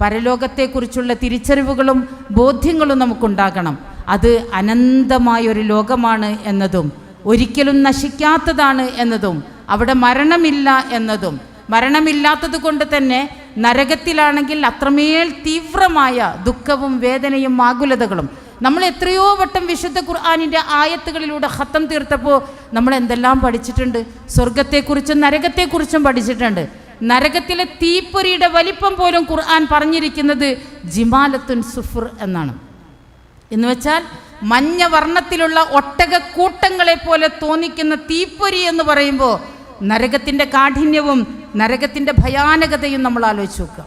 പരലോകത്തെക്കുറിച്ചുള്ള തിരിച്ചറിവുകളും ബോധ്യങ്ങളും നമുക്കുണ്ടാകണം. അത് അനന്തമായൊരു ലോകമാണ് എന്നതും ഒരിക്കലും നശിക്കാത്തതാണ് എന്നതും അവിടെ മരണമില്ല എന്നതും. മരണമില്ലാത്തത് കൊണ്ട് തന്നെ നരകത്തിലാണെങ്കിൽ അത്രമേൽ തീവ്രമായ ദുഃഖവും വേദനയും ആകുലതകളും. നമ്മൾ എത്രയോ വട്ടം വിശുദ്ധ ഖുർആാനിന്റെ ആയത്തുകളിലൂടെ ഹത്തം തീർത്തപ്പോൾ നമ്മൾ എന്തെല്ലാം പഠിച്ചിട്ടുണ്ട്? സ്വർഗത്തെക്കുറിച്ചും നരകത്തെക്കുറിച്ചും പഠിച്ചിട്ടുണ്ട്. നരകത്തിലെ തീപ്പൊരിയുടെ വലിപ്പം പോലും ഖുർആൻ പറഞ്ഞിരിക്കുന്നത് ജിമാലത്തുൻ സുഫുർ എന്നാണ്. എന്ന് വെച്ചാൽ മഞ്ഞ വർണത്തിലുള്ള ഒട്ടക കൂട്ടങ്ങളെ പോലെ തോന്നിക്കുന്ന തീപ്പൊരി എന്ന് പറയുമ്പോൾ നരകത്തിന്റെ കാഠിന്യവും നരകത്തിന്റെ ഭയാനകതയും നമ്മൾ ആലോചിച്ച് നോക്കുക.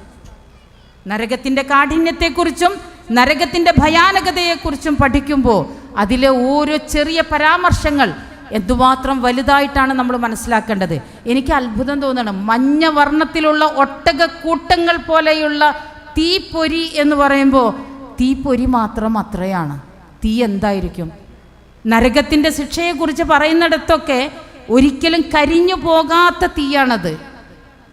നരകത്തിന്റെ കാഠിന്യത്തെക്കുറിച്ചും നരകത്തിന്റെ ഭയാനകതയെക്കുറിച്ചും പഠിക്കുമ്പോൾ അതിലെ ഓരോ ചെറിയ പരാമർശങ്ങൾ എന്തുമാത്രം വലുതായിട്ടാണ് നമ്മൾ മനസ്സിലാക്കേണ്ടത്? എനിക്ക് അത്ഭുതം തോന്നണം മഞ്ഞ വർണത്തിലുള്ള ഒട്ടക കൂട്ടങ്ങൾ പോലെയുള്ള തീപ്പൊരി എന്ന് പറയുമ്പോൾ തീപ്പൊരി മാത്രം അത്രയാണ്. തീ എന്തായിരിക്കും? നരകത്തിന്റെ ശിക്ഷയെക്കുറിച്ച് പറയുന്നിടത്തൊക്കെ ഒരിക്കലും കരിഞ്ഞു പോകാത്ത തീയാണത്.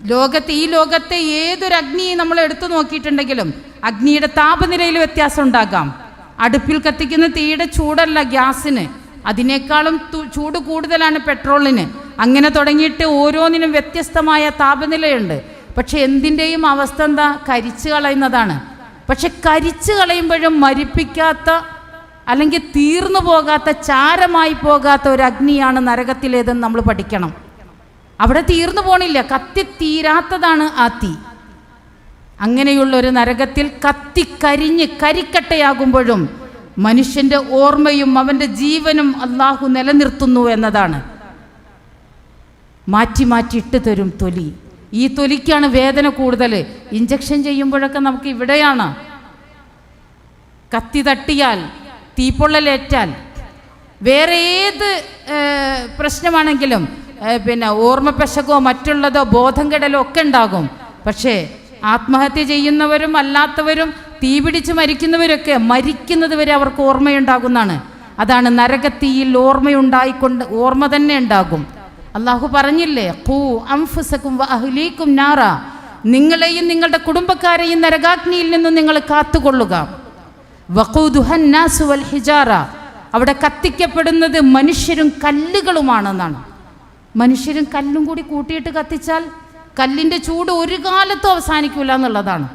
ലോകത്ത് ഈ ലോകത്തെ ഏതൊരു അഗ്നിയെ നമ്മൾ എടുത്തു നോക്കിയിട്ടുണ്ടെങ്കിലും അഗ്നിയുടെ താപനിലയിൽ വ്യത്യാസം ഉണ്ടാകാം. അടുപ്പിൽ കത്തിക്കുന്ന തീയുടെ ചൂടല്ല ഗ്യാസിന്. അതിനേക്കാളും ചൂട് കൂടുതലാണ് പെട്രോളിന്. അങ്ങനെ തുടങ്ങിയിട്ട് ഓരോന്നിനും വ്യത്യസ്തമായ താപനിലയുണ്ട്. പക്ഷെ എന്തിന്റെയും അവസ്ഥ എന്താ? കരിച്ചു കളയുന്നതാണ്. പക്ഷെ കരിച്ചു കളയുമ്പോഴും മരിപ്പിക്കാത്ത അല്ലെങ്കിൽ തീർന്നു പോകാത്ത ചാരമായി പോകാത്ത ഒരു അഗ്നിയാണ് നരകത്തിലേതെന്ന് നമ്മൾ പഠിക്കണം. അവിടെ തീർന്നു പോണില്ല. കത്തി തീരാത്തതാണ് ആ തീ. അങ്ങനെയുള്ള ഒരു നരകത്തിൽ കത്തിക്കരിഞ്ഞ് കരിക്കട്ടയാകുമ്പോഴും മനുഷ്യന്റെ ഓർമ്മയും അവന്റെ ജീവനും അള്ളാഹു നിലനിർത്തുന്നു എന്നതാണ്. മാറ്റി മാറ്റി ഇട്ട് തരും തൊലി. ഈ തൊലിക്കാണ് വേദന കൂടുതൽ ഇഞ്ചക്ഷൻ ചെയ്യുമ്പോഴൊക്കെ നമുക്ക് ഇവിടെയാണ്. കത്തി തട്ടിയാൽ തീപ്പൊള്ളലേറ്റാൽ വേറെ ഏത് പ്രശ്നമാണെങ്കിലും പിന്നെ പിന്നെ ഓർമ്മപ്പശകോ മറ്റുള്ളതോ ബോധം കെടലോ ഒക്കെ ഉണ്ടാകും. പക്ഷേ ആത്മഹത്യ ചെയ്യുന്നവരും അല്ലാത്തവരും തീ പിടിച്ച് മരിക്കുന്നവരൊക്കെ മരിക്കുന്നത് വരെ അവർക്ക് ഓർമ്മയുണ്ടാകുന്നതാണ്. അതാണ് നരകത്തീയിൽ ഓർമ്മയുണ്ടായിക്കൊണ്ട് ഓർമ്മ തന്നെ ഉണ്ടാകും. അള്ളാഹു പറഞ്ഞില്ലേ പൂ അംഫുസക്കും അഹ്ലീക്കും നാറ. നിങ്ങളെയും നിങ്ങളുടെ കുടുംബക്കാരെയും നരകാഗ്നിയിൽ നിന്ന് നിങ്ങൾ കാത്തുകൊള്ളുക. വഖൂദുഹന്നാസു ഹിജാറ. അവിടെ കത്തിക്കപ്പെടുന്നത് മനുഷ്യരും കല്ലുകളുമാണെന്നാണ്. മനുഷ്യരും കല്ലും കൂടി കൂട്ടിയിട്ട് കത്തിച്ചാൽ കല്ലിന്റെ ചൂട് ഒരു കാലത്തും അവസാനിക്കില്ല എന്നുള്ളതാണ്.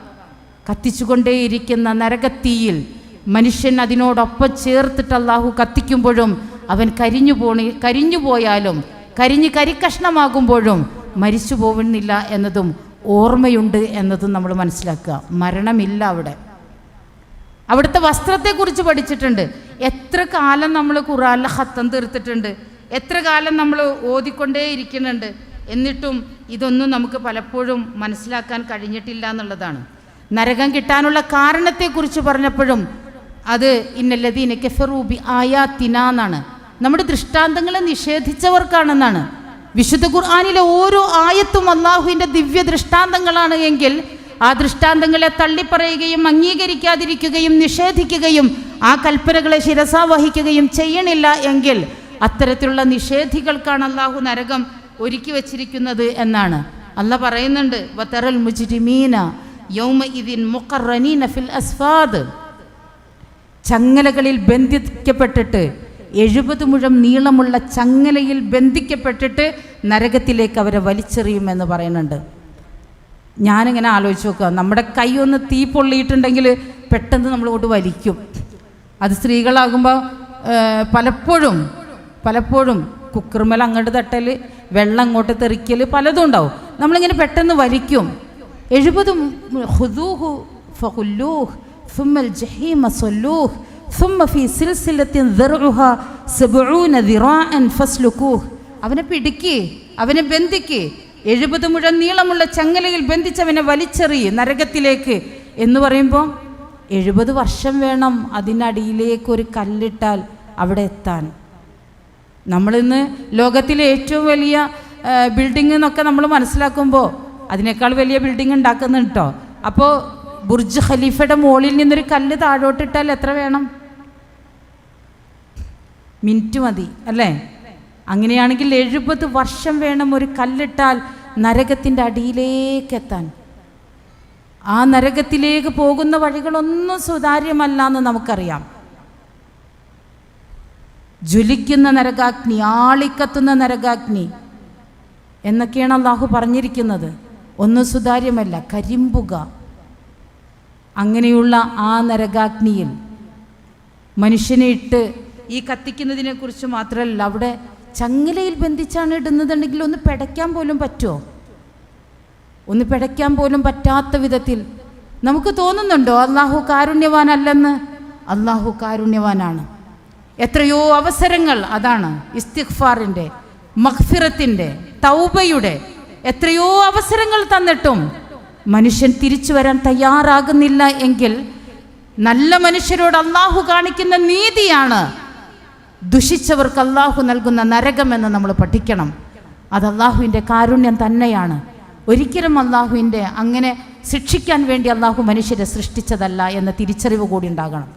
കത്തിച്ചുകൊണ്ടേയിരിക്കുന്ന നരകത്തീയിൽ മനുഷ്യൻ അതിനോടൊപ്പം ചേർത്തിട്ട് അള്ളാഹു കത്തിക്കുമ്പോഴും അവൻ കരിഞ്ഞു പോണി കരിഞ്ഞു പോയാലും കരിഞ്ഞ് കരിക്കഷ്ണമാകുമ്പോഴും മരിച്ചു പോകുന്നില്ല എന്നതും ഓർമ്മയുണ്ട് എന്നതും നമ്മൾ മനസ്സിലാക്കുക. മരണമില്ല അവിടെ. അവിടുത്തെ വസ്ത്രത്തെക്കുറിച്ച് പഠിച്ചിട്ടുണ്ട്. എത്ര കാലം നമ്മൾ ഖുറാനിലെ ഹത്തം തീർത്തിട്ടുണ്ട്. എത്ര കാലം നമ്മൾ ഓതിക്കൊണ്ടേ ഇരിക്കുന്നുണ്ട് എന്നിട്ടും ഇതൊന്നും നമുക്ക് പലപ്പോഴും മനസ്സിലാക്കാൻ കഴിഞ്ഞിട്ടില്ല എന്നുള്ളതാണ്. നരകം കിട്ടാനുള്ള കാരണത്തെക്കുറിച്ച് പറഞ്ഞപ്പോഴും അത് ഇന്നല്ലതീന കെഫറൂബി ആയാത്തിന എന്നാണ്. നമ്മുടെ ദൃഷ്ടാന്തങ്ങളെ നിഷേധിച്ചവർക്കാണെന്നാണ്. വിശുദ്ധ ഖുർആാനിലെ ഓരോ ആയത്തും അള്ളാഹുവിന്റെ ദിവ്യ ദൃഷ്ടാന്തങ്ങളാണ് എങ്കിൽ ആ ദൃഷ്ടാന്തങ്ങളെ തള്ളിപ്പറയുകയും അംഗീകരിക്കാതിരിക്കുകയും നിഷേധിക്കുകയും ആ കൽപ്പനകളെ ശിരസാവഹിക്കുകയും ചെയ്യണില്ല എങ്കിൽ അത്തരത്തിലുള്ള നിഷേധികൾക്കാണ് അള്ളാഹു നരകം ഒരുക്കി വച്ചിരിക്കുന്നത് എന്നാണ്. അല്ല പറയുന്നുണ്ട് വത്തറൽ മുജ്രിമീന യൗമ ഫിൽ ചങ്ങലകളിൽ ബന്ധിക്കപ്പെട്ടിട്ട് എഴുപത് മുഴം നീളമുള്ള ചങ്ങലയിൽ ബന്ധിക്കപ്പെട്ടിട്ട് നരകത്തിലേക്ക് അവരെ വലിച്ചെറിയുമെന്ന് പറയുന്നുണ്ട്. ഞാനിങ്ങനെ ആലോചിച്ച് നോക്കുക. നമ്മുടെ കൈ ഒന്ന് തീ പൊള്ളിയിട്ടുണ്ടെങ്കിൽ പെട്ടെന്ന് നമ്മളോട് വലിക്കും. അത് സ്ത്രീകളാകുമ്പോൾ പലപ്പോഴും പലപ്പോഴും കുക്കർമേൽ അങ്ങോട്ട് തട്ടൽ വെള്ളം അങ്ങോട്ട് തെറിക്കൽ പലതും ഉണ്ടാവും. നമ്മളിങ്ങനെ പെട്ടെന്ന് വലിക്കും. എഴുപത് ഹുദൂഹു ഫഹുല്ലൂഹ് ثم الجحيم صلوه ثم في سلسلة ذرعها سبعون ذراعا فاسلكوه അവനെ പിടിക്ക് അവനെ ബന്ധിക്ക് എഴുപത് മുഴം നീളമുള്ള ചങ്ങലയിൽ ബന്ധിച്ചവനെ വലിച്ചെറിയ് നരകത്തിലേക്ക് എന്ന് പറയുമ്പോൾ എഴുപത് വർഷം വേണം അതിനടിയിലേക്ക് ഒരു കല്ലിട്ടാൽ അവിടെ എത്താൻ നമ്മളിന്ന് ലോകത്തിലെ ഏറ്റവും വലിയ ബിൽഡിംഗ് എന്നൊക്കെ നമ്മൾ മനസ്സിലാക്കുമ്പോൾ അതിനേക്കാൾ വലിയ ബിൽഡിംഗ് ഉണ്ടാക്കുന്നു കേട്ടോ അപ്പോൾ ബുർജ് ഖലീഫയുടെ മുകളിൽ നിന്നൊരു കല്ല് താഴോട്ടിട്ടാൽ എത്ര വേണം? മിനിറ്റ് മതി അല്ലേ? അങ്ങനെയാണെങ്കിൽ എഴുപത് വർഷം വേണം ഒരു കല്ലിട്ടാൽ നരകത്തിന്റെ അടിയിലേക്ക് എത്താൻ. ആ നരകത്തിലേക്ക് പോകുന്ന വഴികളൊന്നും സുതാര്യമല്ല എന്ന് നമുക്കറിയാം. ജ്വലിക്കുന്ന നരകാഗ്നി ആളിക്കത്തുന്ന നരകാഗ്നി എന്നൊക്കെയാണ് അള്ളാഹു പറഞ്ഞിരിക്കുന്നത്. ഒന്നും സുതാര്യമല്ല കരിമ്പുക. അങ്ങനെയുള്ള ആ നരകാഗ്നിയിൽ മനുഷ്യനെ ഇട്ട് ഈ കത്തിക്കുന്നതിനെക്കുറിച്ച് മാത്രമല്ല അവിടെ ചങ്ങലയിൽ ബന്ധിച്ചാണ് ഇടുന്നതെങ്കിൽ ഒന്ന് പിടയ്ക്കാൻ പോലും പറ്റുമോ? ഒന്ന് പിടയ്ക്കാൻ പോലും പറ്റാത്ത വിധത്തിൽ നമുക്ക് തോന്നുന്നുണ്ടോ അള്ളാഹു കാരുണ്യവാനല്ലെന്ന്? അള്ളാഹു കാരുണ്യവാനാണ്. എത്രയോ അവസരങ്ങൾ അതാണ് ഇസ്തിഖ്ഫാറിന്റെ മഖ്ഫിറത്തിന്റെ തൗബയുടെ എത്രയോ അവസരങ്ങൾ തന്നിട്ടും മനുഷ്യൻ തിരിച്ചു വരാൻ തയ്യാറാകുന്നില്ല എങ്കിൽ നല്ല മനുഷ്യരോട് അള്ളാഹു കാണിക്കുന്ന നീതിയാണ് ദുഷിച്ചവർക്ക് അള്ളാഹു നൽകുന്ന നരകമെന്ന് നമ്മൾ പഠിക്കണം. അത് അള്ളാഹുവിന്റെ കാരുണ്യം തന്നെയാണ്. ഒരിക്കലും അള്ളാഹുവിന്റെ അങ്ങനെ ശിക്ഷിക്കാൻ വേണ്ടി അള്ളാഹു മനുഷ്യരെ സൃഷ്ടിച്ചതല്ല എന്ന തിരിച്ചറിവ് കൂടി ഉണ്ടാകണം.